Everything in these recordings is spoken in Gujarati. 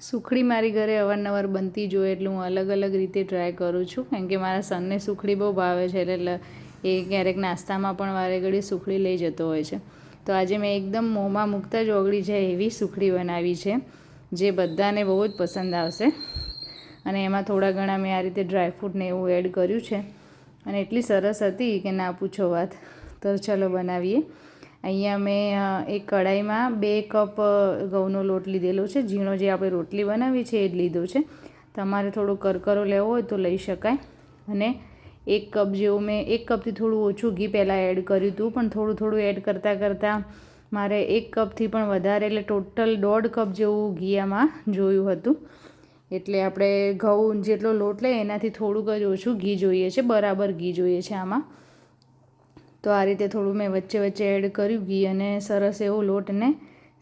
સુખડી મારી ઘરે અવારનવાર બનતી જોઈએ એટલે હું અલગ અલગ રીતે ટ્રાય કરું છું. કારણ કે મારા સનને સુખડી બહુ ભાવે છે એટલે એ ક્યારેક નાસ્તામાં પણ વારે ઘડી સુખડી લઈ જતો હોય છે. તો આજે મેં એકદમ મોંમાં મૂકતા જ ઓગળી જાય એવી સુખડી બનાવી છે, જે બધાને બહુ જ પસંદ આવશે. અને એમાં થોડા ઘણા મેં આ રીતે ડ્રાયફ્રૂટને એવું એડ કર્યું છે. અને એટલી સરસ હતી કે ના પૂછો વાત. તો ચલો બનાવીએ. અહીંયા મેં એક કઢાઈમાં બે કપ ઘઉંનો લોટ લીધેલો છે. ઝીણો જે આપણે રોટલી બનાવી છે એ જ લીધો છે. તમારે થોડો કરકરો લેવો હોય તો લઈ શકાય. અને એક કપ જેવું મેં, એક કપથી થોડું ઓછું ઘી પહેલાં એડ કર્યું હતું, પણ થોડું થોડું એડ કરતાં કરતાં મારે એક કપથી પણ વધારે, એટલે ટોટલ દોઢ કપ જેવું ઘી આમાં જોયું હતું. એટલે આપણે ઘઉં જેટલો લોટ લઈએ એનાથી થોડુંક જ ઓછું ઘી જોઈએ છે, બરાબર ઘી જોઈએ છે આમાં. તો આ રીતે થોડું મેં વચ્ચે વચ્ચે એડ કર્યું ઘી અને સરસ એવો લોટને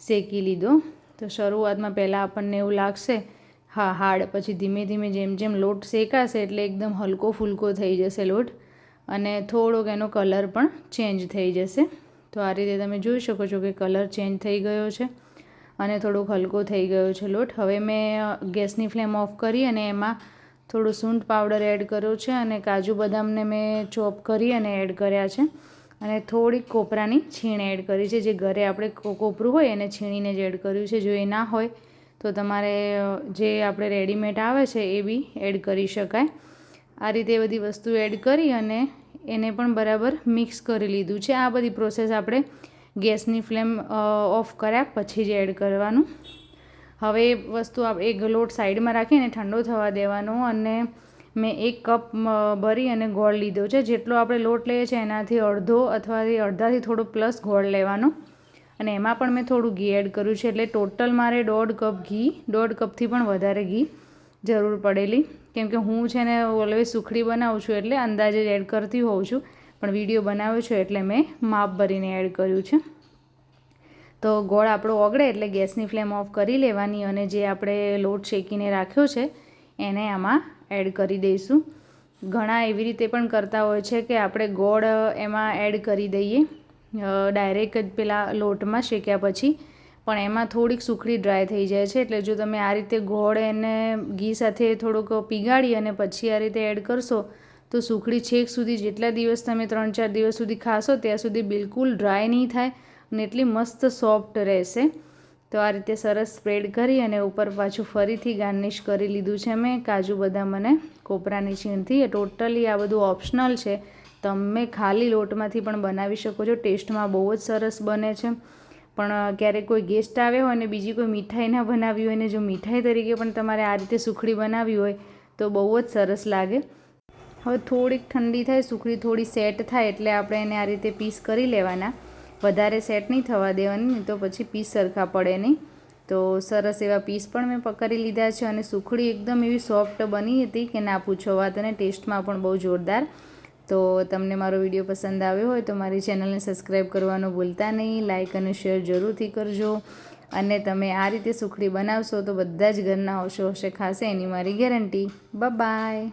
શેકી લીધો. તો શરૂઆતમાં પહેલાં આપણને એવું લાગશે, હા, હાડ, પછી ધીમે ધીમે જેમ જેમ લોટ શેકાશે એટલે એકદમ હલકો ફૂલકો થઈ જશે લોટ અને થોડોક એનો કલર પણ ચેન્જ થઈ જશે. તો આ રીતે તમે જોઈ શકો છો કે કલર ચેન્જ થઈ ગયો છે અને થોડોક હલકો થઈ ગયો છે લોટ. હવે મેં ગેસની ફ્લેમ ઓફ કરી અને એમાં થોડું સૂંઠ પાવડર એડ કર્યો છે અને કાજુ બદામને મેં ચોપ કરી અને એડ કર્યા છે. અને થોડીક કોપરાની છીણ એડ કરી છે. જે ઘરે આપણે કોપરું હોય એને છીણીને જ એડ કર્યું છે. જો એ ના હોય તો તમારે, જે આપણે રેડીમેડ આવે છે એ બી એડ કરી શકાય. આ રીતે બધી વસ્તુ એડ કરી અને એને પણ બરાબર મિક્સ કરી લીધું છે. આ બધી પ્રોસેસ આપણે ગેસની ફ્લેમ ઓફ કર્યા પછી જ એડ કરવાનું. હવે એ વસ્તુ એક લોટ સાઈડમાં રાખીને ઠંડો થવા દેવાનો અને મેં એક કપ ભરી અને ગોળ લીધો છે. જેટલો આપણે લોટ લઈએ છીએ એનાથી અડધો અથવા અડધાથી થોડો પ્લસ ગોળ લેવાનો. અને એમાં પણ મેં થોડું ઘી એડ કર્યું છે. એટલે ટોટલ મારે દોઢ કપ ઘી, દોઢ કપથી પણ વધારે ઘી જરૂર પડેલી. કેમ કે હું છે ને ઓલવેઝ સુખડી બનાવું છું એટલે અંદાજે એડ કરતી હોઉં છું. પણ વીડિયો બનાવ્યો છે એટલે મેં માપ ભરીને એડ કર્યું છે. તો ગોળ આપણો ઓગળે એટલે ગેસની ફ્લેમ ઓફ કરી લેવાની અને જે આપણે લોટ શેકીને રાખ્યો છે, એને આમાં એડ કરી દઈશું. ઘણા એવી રીતે પણ કરતા હોય છે કે આપણે ગોળ એમાં એડ કરી દઈએ ડાયરેક્ટ જ પેલા લોટમાં શેક્યા પછી. પણ એમાં થોડીક સુખડી ડ્રાય થઈ જાય છે, એટલે જો તમે આ રીતે ગોળ એને ઘી સાથે થોડુંક પીગાળી અને પછી આ રીતે એડ કરશો, તો સુખડી છેક સુધી જેટલા દિવસ તમે ત્રણ ચાર દિવસ સુધી ખાશો, ત્યાં સુધી બિલકુલ ડ્રાય નહીં થાય. અને એટલી મસ્ત સોફ્ટ રહેશે. તો આ રીતે સરસ સ્પ્રેડ કરી અને ઉપર પાછું ફરીથી ગાર્નિશ કરી લીધું છે મેં કાજુ બદામ અને કોપરાની છીણથી. ટોટલી આ બધું ઓપ્શનલ છે. તમે ખાલી લોટમાંથી પણ બનાવી શકો છો. ટેસ્ટમાં બહુ જ સરસ બને છે. પણ ક્યારેક કોઈ ગેસ્ટ આવ્યો હોય અને બીજી કોઈ મીઠાઈ ના બનાવી હોય ને જો મીઠાઈ તરીકે પણ તમારે આ રીતે સુખડી બનાવી હોય, તો બહુ જ સરસ લાગે. હવે થોડીક ઠંડી થાય, સુખડી થોડી સેટ થાય એટલે આપણે એને આ રીતે પીસ કરી લેવાના. વધારે સેટ નહીં થવા દેવાની નહીં તો પછી પીસ સરખા પડે નહીં. તો સરસ એવા પીસ પણ મેં પકડી લીધા છે અને સુખડી એકદમ એવી સોફ્ટ બની હતી કે ના પૂછો વાત અને ટેસ્ટમાં પણ બહુ જોરદાર. તો તમને મારો વીડિયો પસંદ આવ્યો હોય તો મારી ચેનલને સબસ્ક્રાઈબ કરવાનું ભૂલતા નહીં. લાઇક અને શેર જરૂરથી કરજો. અને તમે આ રીતે સુખડી બનાવશો તો બધા જ ઘરના હોશો હશે ખાશે એની મારી ગેરંટી બાય